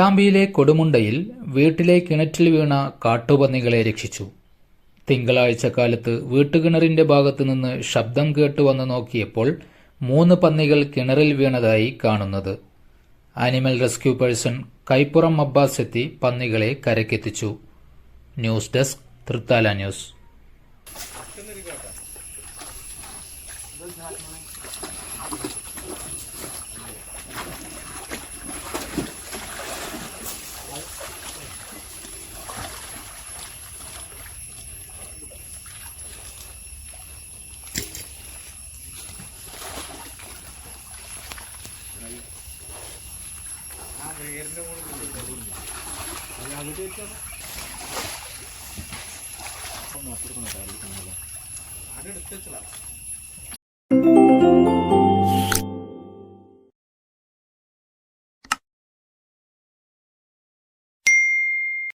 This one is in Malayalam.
പട്ടാമ്പിയിലെ കൊടുമുണ്ടയിൽ വീട്ടിലെ കിണറ്റിൽ വീണ കാട്ടുപന്നികളെ രക്ഷിച്ചു. തിങ്കളാഴ്ച കാലത്ത് വീട്ടുകിണറിന്റെ ഭാഗത്തു നിന്ന് ശബ്ദം കേട്ട് വന്നു നോക്കിയപ്പോൾ മൂന്ന് പന്നികൾ കിണറിൽ വീണതായി കാണുന്നത്. Animal rescue person Kaippuram Abbas എത്തി പന്നികളെ കരക്കെത്തിച്ചു ന്യൂസ് ഡെസ്ക് തൃത്താല ന്യൂസ് അത് എടുത്ത് വെച്ചതാ